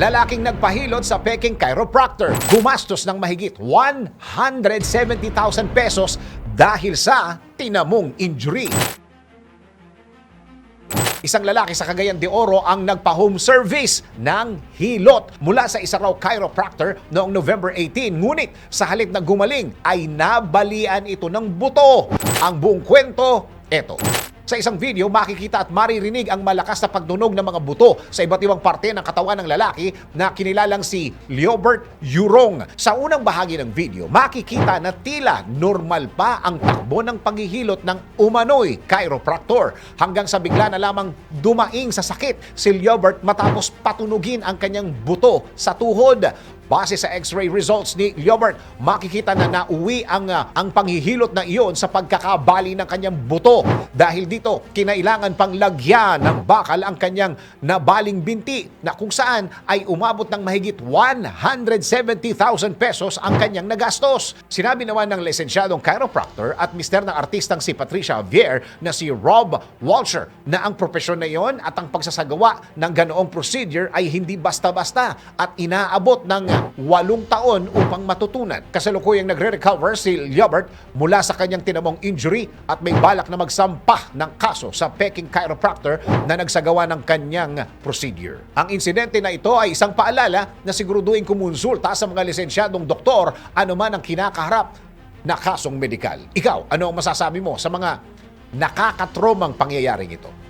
lalaking nagpahilot sa Peking chiropractor. Gumastos ng mahigit 170,000 pesos dahil sa tinamong injury. Isang lalaki sa Cagayan de Oro ang nagpa-home service ng hilot mula sa isa raw chiropractor noong November 18. Ngunit sa halip na gumaling ay nabalian ito ng buto. Ang buong kwento, eto. Sa isang video, makikita at maririnig ang malakas na pagdunog ng mga buto sa iba't ibang parte ng katawan ng lalaki na kinilalang si Leobert Yurong. Sa unang bahagi ng video, makikita na tila normal pa ang takbo ng paghihilot ng umano'y chiropractor hanggang sa bigla na lamang dumaing sa sakit si Leobert matapos patunugin ang kanyang buto sa tuhod. Base sa x-ray results ni Leobert, makikita na nauwi ang, ah, ang panghihilot na iyon sa pagkakabali ng kanyang buto. Dahil dito, kinailangan pang lagyan ng bakal ang kanyang nabaling binti na kung saan ay umabot ng mahigit 170,000 pesos ang kanyang nagastos. Sinabi naman ng lisensyadong chiropractor at mister ng artistang si Patricia Javier na si Rob Walsher na ang propesyon na iyon at ang pagsasagawa ng ganoong procedure ay hindi basta-basta at inaabot ng walong taon upang matutunan. Kasalukuyang nagre-recover si Liobert mula sa kanyang tinamong injury at may balak na magsampah ng kaso sa Peking chiropractor na nagsagawa ng kanyang procedure. Ang insidente na ito ay isang paalala na siguraduhin kumonsulta sa mga lisensyadong doktor anuman ang kinakaharap na kasong medikal. Ikaw, ano ang masasabi mo sa mga nakakatromang pangyayaring ito?